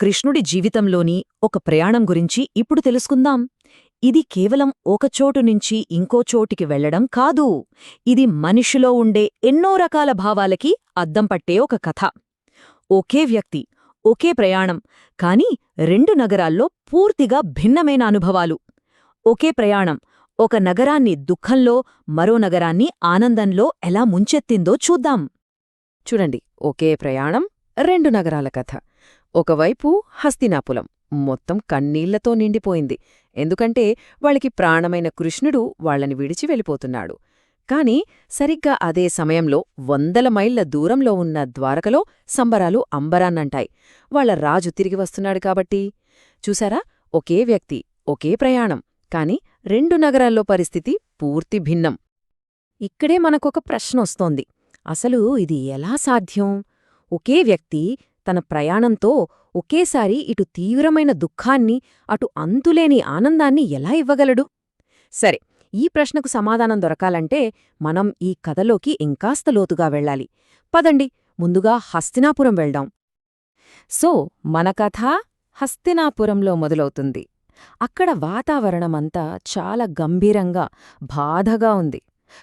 కృష్ణుడి జీవితంలోని ఒక ప్రయాణం గురించి ఇప్పుడు తెలుసుకుందాం. ఇది కేవలం ఒకచోటు నుంచి ఇంకో చోటికి వెళ్ళడం కాదు. ఇది మనిషిలో ఉండే ఎన్నో రకాల భావాలకి అద్దం పట్టే ఒక కథ. ఒకే వ్యక్తి ఒకే ప్రయాణం కాని రెండు నగరాల్లో పూర్తిగా భిన్నమైన అనుభవాలు. ఒకే ప్రయాణం ఒక నగరాన్ని దుఃఖంలో మరో నగరాన్ని ఆనందంలో ఎలా ముంచెత్తిందో చూద్దాం. చూడండి ఒకే ప్రయాణం రెండు నగరాల కథ. ఒకవైపు హస్తినాపులం మొత్తం కన్నీళ్ళతో నిండిపోయింది. ఎందుకంటే వాళ్ళకి ప్రాణమైన కృష్ణుడు వాళ్ళని విడిచి వెళ్ళిపోతున్నాడు. కాని సరిగ్గా అదే సమయంలో వందల మైళ్ళ దూరంలో ఉన్న ద్వారకలో సంబరాలు అంబరాన్నంటాయి. వాళ్ళ రాజు తిరిగి వస్తున్నాడు కాబట్టి. చూసారా ఒకే వ్యక్తి ఒకే ప్రయాణం. కాని రెండు నగరాల్లో పరిస్థితి పూర్తి భిన్నం. ఇక్కడే మనకొక ప్రశ్నొస్తోంది. అసలు ఇది ఎలా సాధ్యం? ఒకే వ్యక్తి తన ప్రయాణంతో ఒకేసారి ఇటు తీవ్రమైన దుఃఖాన్ని అటు అంతులేని ఆనందాన్ని ఎలా ఇవ్వగలడు? సరే ఈ ప్రశ్నకు సమాధానం దొరకాలంటే మనం ఈ కథలోకి ఇంకాస్త లోతుగా వెళ్ళాలి. పదండి ముందుగా హస్తినాపురం వెళ్దాం. సో మన కథ హస్తినాపురంలో మొదలవుతుంది. అక్కడ వాతావరణమంతా చాలా గంభీరంగా బాధగా ఉంది.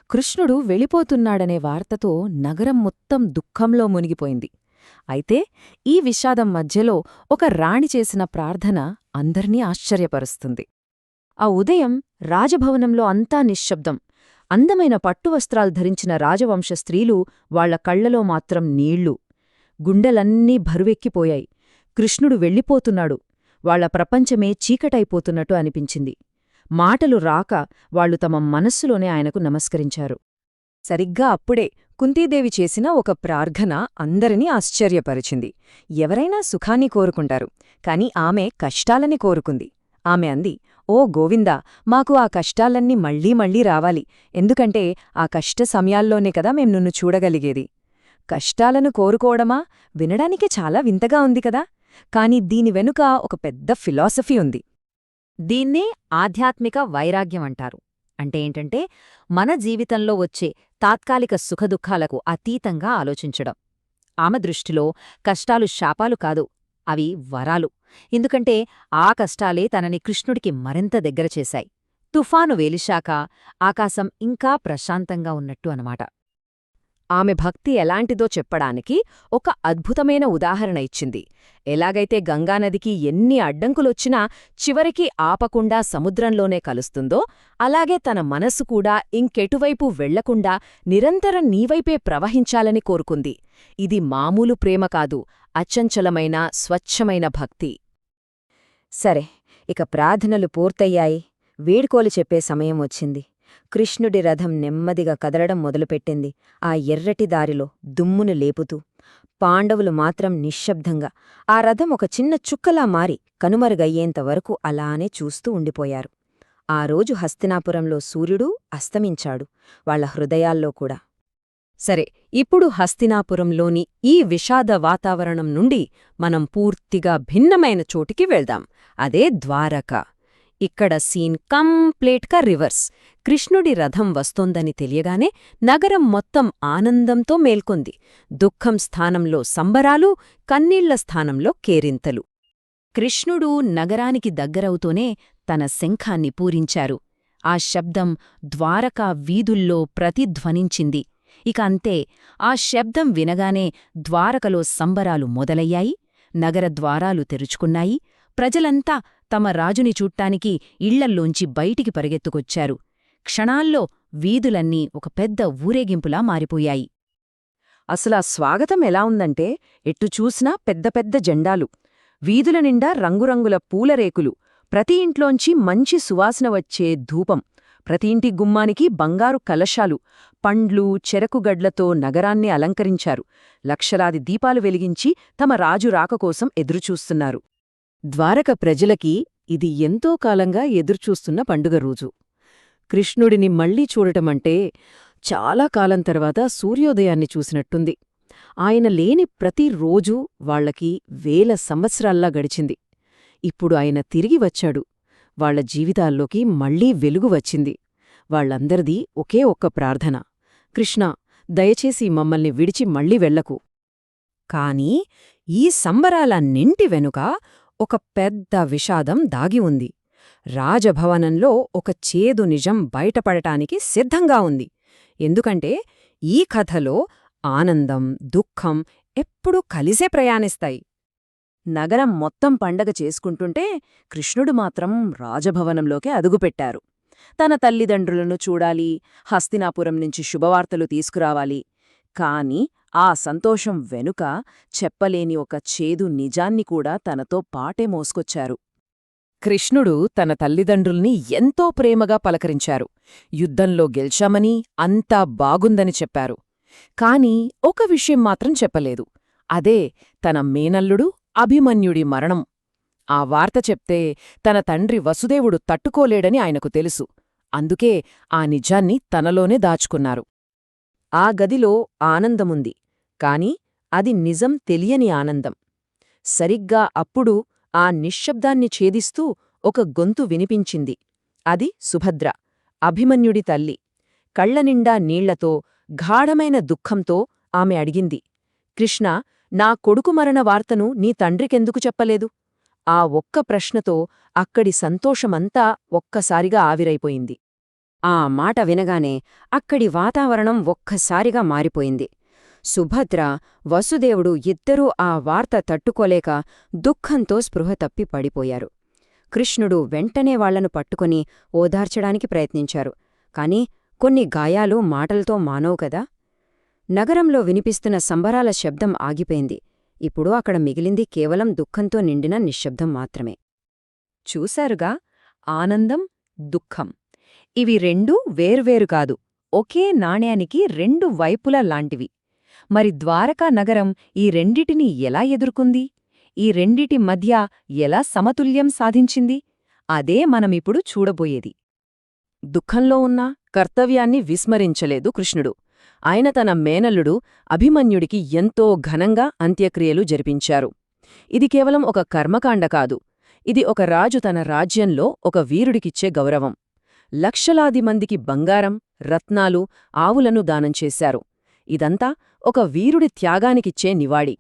కృష్ణుడు వెళ్ళిపోతున్నాడనే వార్తతో నగరం మొత్తం దుఃఖంలో మునిగిపోయింది. అయితే ఈ విషాదం మధ్యలో ఒక రాణి చేసిన ప్రార్థన అందర్నీ ఆశ్చర్యపరుస్తుంది. ఆ ఉదయం రాజభవనంలో అంతా నిశ్శబ్దం. అందమైన పట్టువస్త్రాలు ధరించిన రాజవంశ స్త్రీలు వాళ్ళ కళ్ళలో మాత్రం నీళ్ళు. గుండెలన్నీ బరువెక్కిపోయాయి కృష్ణుడు వెళ్ళిపోతున్నాడు. వాళ్ళ ప్రపంచమే చీకటైపోతున్నట్టు అనిపించింది. మాటలు రాక వాళ్ళు తమ మనస్సులోనే ఆయనకు నమస్కరించారు. సరిగ్గా అప్పుడే కుంతీదేవి చేసిన ఒక ప్రార్థన అందరినీ ఆశ్చర్యపరిచింది. ఎవరైనా సుఖాన్ని కోరుకుంటారు కాని ఆమె కష్టాలని కోరుకుంది. ఆమె అంది ఓ గోవిందా మాకు ఆ కష్టాలన్నీ మళ్ళీ మళ్ళీ రావాలి. ఎందుకంటే ఆ కష్ట సమయాల్లోనే కదా మేం నిన్ను చూడగలిగేది. కష్టాలను కోరుకోవడమా? వినడానికి చాలా వింతగా ఉంది కదా. కాని దీని వెనుక ఒక పెద్ద ఫిలాసఫీ ఉంది. దీన్నే ఆధ్యాత్మిక వైరాగ్యం అంటారు. అంటే ఏంటంటే మన జీవితంలో వచ్చే తాత్కాలిక సుఖదుఖాలకు అతీతంగా ఆలోచించడం. ఆమె దృష్టిలో కష్టాలు శాపాలు కాదు అవి వరాలు. ఎందుకంటే ఆ కష్టాలే తనని కృష్ణుడికి మరింత దగ్గర చేశాయి. తుఫాను వేలిశాక ఆకాశం ఇంకా ప్రశాంతంగా ఉన్నట్టు అనమాట ఆమె భక్తి ఎలాంటిదో చెప్పడానికి ఒక అద్భుతమైన ఉదాహరణ ఇచ్చింది. ఎలాగైతే గంగానదికి ఎన్ని అడ్డంకులొచ్చినా చివరికి ఆపకుండా సముద్రంలోనే కలుస్తుందో అలాగే తన మనసు కూడా ఇంకెటువైపు వెళ్ళకుండా నిరంతరం నీవైపే ప్రవహించాలని కోరుకుంది. ఇది మామూలు ప్రేమ కాదు అచంచలమైన స్వచ్ఛమైన భక్తి. సరే ఇక ప్రార్థనలు పూర్తయ్యాయి. వేడుకోలు చెప్పే సమయం వచ్చింది. కృష్ణుడి రథం నెమ్మదిగా కదలడం మొదలుపెట్టింది. ఆ ఎర్రటి దారిలో దుమ్మును లేపుతూ పాండవులు మాత్రం నిశ్శబ్దంగా ఆ రథం ఒక చిన్న చుక్కలా మారి కనుమరుగయ్యేంతవరకు అలానే చూస్తూ ఉండిపోయారు. ఆ రోజు హస్తినాపురంలో సూర్యుడు అస్తమించాడు వాళ్ళ హృదయాల్లో కూడా. సరే ఇప్పుడు హస్తినాపురంలోని ఈ విషాద వాతావరణం నుండి మనం పూర్తిగా భిన్నమైన చోటికి వెళ్దాం. అదే ద్వారక. ఇక్కడ సీన్ కంప్లీట్గా రివర్స్. కృష్ణుడి రథం వస్తోందని తెలియగానే నగరం మొత్తం ఆనందంతో మేల్కొంది. దుఃఖం స్థానంలో సంబరాలు కన్నీళ్ళ స్థానంలో కేరింతలు. కృష్ణుడు నగరానికి దగ్గరవుతూనే తన శంఖాన్ని పూరించారు. ఆ శబ్దం ద్వారకా వీధుల్లో ప్రతిధ్వనించింది. ఇక అంతే ఆ శబ్దం వినగానే ద్వారకలో సంబరాలు మొదలయ్యాయి నగర ద్వారాలు తెరుచుకున్నాయి ప్రజలంతా తమ రాజుని చూట్టానికి ఇళ్ళల్లోంచి బయటికి పరిగెత్తుకొచ్చారు. క్షణాల్లో వీధులన్నీ ఒక పెద్ద ఊరేగింపులా మారిపోయాయి. అసలా స్వాగతం ఎలా ఉందంటే ఎట్టు చూసినా పెద్ద పెద్ద జెండాలు. వీధుల నిండా రంగురంగుల పూలరేకులు. ప్రతి ఇంట్లోంచి మంచి సువాసన వచ్చే ధూపం. ప్రతి ఇంటి గుమ్మానికి బంగారు కలశాలు. పండ్లు చెరకుగడ్లతో నగరాన్ని అలంకరించారు. లక్షలాది దీపాలు వెలిగించి తమ రాజు రాకకోసం ఎదురుచూస్తున్నారు. ద్వారక ప్రజలకి ఇది ఎంతో కాలంగా ఎదురుచూస్తున్న పండుగ రోజు. కృష్ణుడిని మళ్ళీ చూడటమంటే చాలా కాలం తర్వాత సూర్యోదయాన్ని చూసినట్టుంది. ఆయన లేని ప్రతిరోజూ వాళ్ళకి వేల సంవత్సరాల్లా గడిచింది. ఇప్పుడు ఆయన తిరిగి వచ్చాడు. వాళ్ళ జీవితాల్లోకి మళ్ళీ వెలుగు వచ్చింది. వాళ్ళందరిది ఒకే ఒక్క ప్రార్థన. కృష్ణ దయచేసి మమ్మల్ని విడిచి మళ్ళీ వెళ్ళకు కాని ఈ సంబరాలన్నింటి వెనుక ఒక పెద్ద విషాదం దాగి ఉంది. రాజభవనంలో ఒక చేదు నిజం బయటపడటానికి సిద్ధంగా ఉంది. ఎందుకంటే ఈ కథలో ఆనందం దుఃఖం ఎప్పుడూ కలిసే ప్రయాణిస్తాయి. నగరం మొత్తం పండగ చేసుకుంటుంటే కృష్ణుడు మాత్రం రాజభవనంలోకి అదుగుపెట్టారు తన తల్లిదండ్రులను చూడాలి హస్తినాపురం నుంచి శుభవార్తలు తీసుకురావాలి. కాని ఆ సంతోషం వెనుక చెప్పలేని ఒక చేదు నిజాన్ని కూడా తనతో పాటే మోసుకొచ్చారు. కృష్ణుడు తన తల్లిదండ్రుల్ని ఎంతో ప్రేమగా పలకరించారు. యుద్ధంలో గెలిచామని అంతా బాగుందని చెప్పారు. కాని ఒక విషయం మాత్రం చెప్పలేదు. అదే తన మేనల్లుడు అభిమన్యుడి మరణం. ఆ వార్త చెప్తే తన తండ్రి వసుదేవుడు తట్టుకోలేడని ఆయనకు తెలుసు. అందుకే ఆ నిజాన్ని తనలోనే దాచుకున్నారు. ఆ గదిలో ఆనందముంది. కాని అది నిజం తెలియని ఆనందం. సరిగ్గా అప్పుడు ఆ నిశ్శబ్దాన్ని ఛేదిస్తూ ఒక గొంతు వినిపించింది. అది సుభద్ర అభిమన్యుడి తల్లి. కళ్ళనిండా నీళ్ళతో గాఢమైన దుఃఖంతో ఆమె అడిగింది కృష్ణ నా కొడుకు మరణ వార్తను నీ తండ్రికెందుకు చెప్పలేదు? ఆ ఒక్క ప్రశ్నతో అక్కడి సంతోషమంతా ఒక్కసారిగా ఆవిరైపోయింది. ఆ మాట వినగానే అక్కడి వాతావరణం ఒక్కసారిగా మారిపోయింది. సుభద్ర వసుదేవుడు ఇద్దరూ ఆ వార్త తట్టుకోలేక దుఃఖంతో స్పృహ తప్పి పడిపోయారు. కృష్ణుడు వెంటనే వాళ్ళను పట్టుకొని ఓదార్చడానికి ప్రయత్నించారు. కాని కొన్ని గాయాలు మాటలతో మానవు కదా? నగరంలో వినిపిస్తున్న సంబరాల శబ్దం ఆగిపోయింది. ఇప్పుడు అక్కడ మిగిలింది కేవలం దుఃఖంతో నిండిన నిశ్శబ్దం మాత్రమే. చూశారుగా? ఆనందం దుఃఖం. ఇవి రెండూ వేర్వేరు కాదు. ఒకే నాణ్యానికి రెండు వైపుల లాంటివి. మరి ద్వారకా నగరం ఈ రెండిటిని ఎలా ఎదుర్కొంది? ఈ రెండిటి మధ్య ఎలా సమతుల్యం సాధించింది? అదే మనమిప్పుడు చూడబోయేది. దుఃఖంలో ఉన్న కర్తవ్యాన్ని విస్మరించలేదు కృష్ణుడు. ఆయన తన మేనల్లుడు అభిమన్యుడికి ఎంతో ఘనంగా అంత్యక్రియలు జరిపించారు. ఇది కేవలం ఒక కర్మకాండ కాదు. ఇది ఒక రాజు తన రాజ్యంలో ఒక వీరుడికిచ్చే గౌరవం. లక్షలాది మందికి బంగారం రత్నాలు ఆవులను దానం చేశారు. ఇదంతా ఒక వీరుడి త్యాగానికిచ్చే నివాడి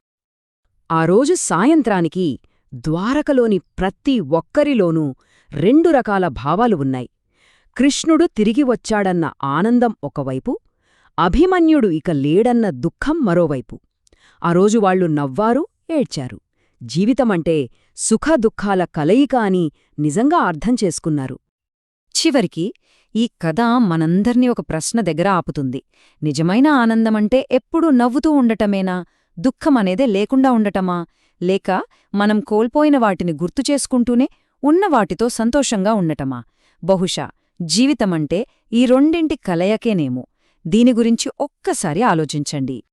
ఆ రోజు సాయంత్రానికి ద్వారకలోని ప్రతి ఒక్కరిలోనూ రెండు రకాల భావాలు ఉన్నాయి. కృష్ణుడు తిరిగి వచ్చాడన్న ఆనందం ఒకవైపు అభిమన్యుడు ఇక లేడన్న దుఃఖం మరోవైపు. ఆ రోజు వాళ్ళు నవ్వారు ఏడ్చారు. జీవితమంటే సుఖదుఖాల కలయిక అని నిజంగా అర్థం చేసుకున్నారు. చివరికి ఈ కథ మనందర్నీ ఒక ప్రశ్న దగ్గర ఆపుతుంది. నిజమైన ఆనందమంటే ఎప్పుడూ నవ్వుతూ ఉండటమేనా? దుఃఖమనేదే లేకుండా ఉండటమా? లేక మనం కోల్పోయిన వాటిని గుర్తు చేసుకుంటూనే ఉన్న వాటితో సంతోషంగా ఉండటమా? బహుశా జీవితమంటే ఈ రెండింటి కలయకేనేమో. దీని గురించి ఒక్కసారి ఆలోచించండి.